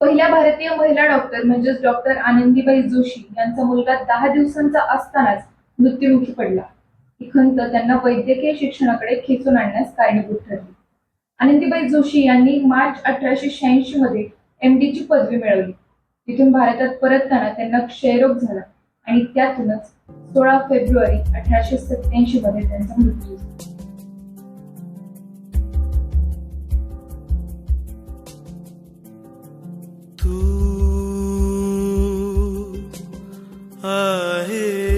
पहिल्या भारतीय महिला डॉक्टर म्हणजेच डॉक्टर आनंदीबाई जोशी यांचा मुलगा दहा दिवसांचा असतानाच मृत्युमुखी पडला. ही खंत त्यांना वैद्यकीय शिक्षणाकडे खेचून आणण्यास कारणीभूत ठरली. आनंदीबाई जोशी यांनी मार्च अठराशे शहाऐंशी मध्ये एम ची पदवी मिळवली. तिथून भारतात परतताना त्यांना क्षयरोग झाला आणि त्यातूनच सोळा फेब्रुवारी अठराशे सत्याऐंशी मध्ये त्यांचा मृत्यू झाला. too. I hear.